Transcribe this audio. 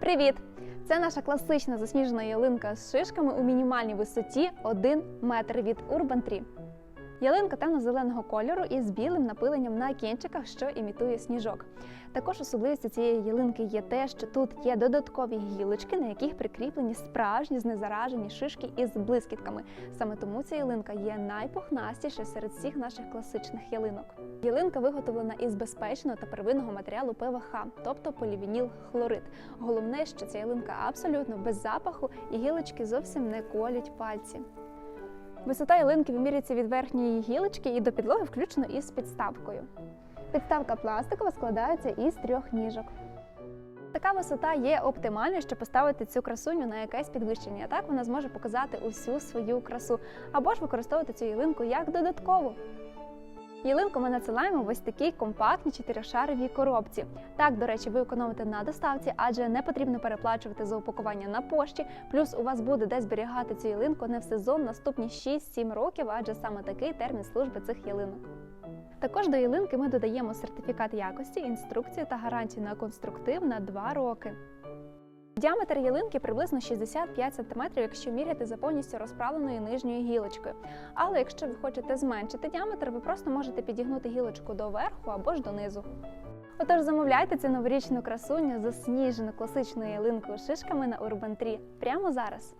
Привіт! Це наша класична засніжена ялинка з шишками у мінімальній висоті 1 метр від Urban Tree. Ялинка темно-зеленого кольору із білим напиленням на кінчиках, що імітує сніжок. Також особливістю цієї ялинки є те, що тут є додаткові гілочки, на яких прикріплені справжні знезаражені шишки із блискітками. Саме тому ця ялинка є найпухнастіша серед всіх наших класичних ялинок. Ялинка виготовлена із безпечного та первинного матеріалу ПВХ, тобто полівініл хлорид. Головне, що ця ялинка абсолютно без запаху і гілочки зовсім не колять пальці. Висота ялинки вимірюється від верхньої гілочки і до підлоги включно із підставкою. Підставка пластикова складається із трьох ніжок. Така висота є оптимальною, щоб поставити цю красуню на якесь підвищення. Так вона зможе показати усю свою красу, або ж використовувати цю ялинку як додаткову. Ялинку ми надсилаємо в ось такій компактній чотиришаровій коробці. Так, до речі, ви економите на доставці, адже не потрібно переплачувати за упакування на пошті. Плюс у вас буде де зберігати цю ялинку не в сезон наступні 6-7 років, адже саме такий термін служби цих ялинок. Також до ялинки ми додаємо сертифікат якості, інструкцію та гарантію на конструктив на 2 роки. Діаметр ялинки приблизно 65 см, якщо міряти за повністю розправленою нижньою гілочкою. Але якщо ви хочете зменшити діаметр, ви просто можете підігнути гілочку до верху або ж донизу. Отож, замовляйте цю новорічну красуню засніжену класичною ялинкою шишками на Urban 3 прямо зараз.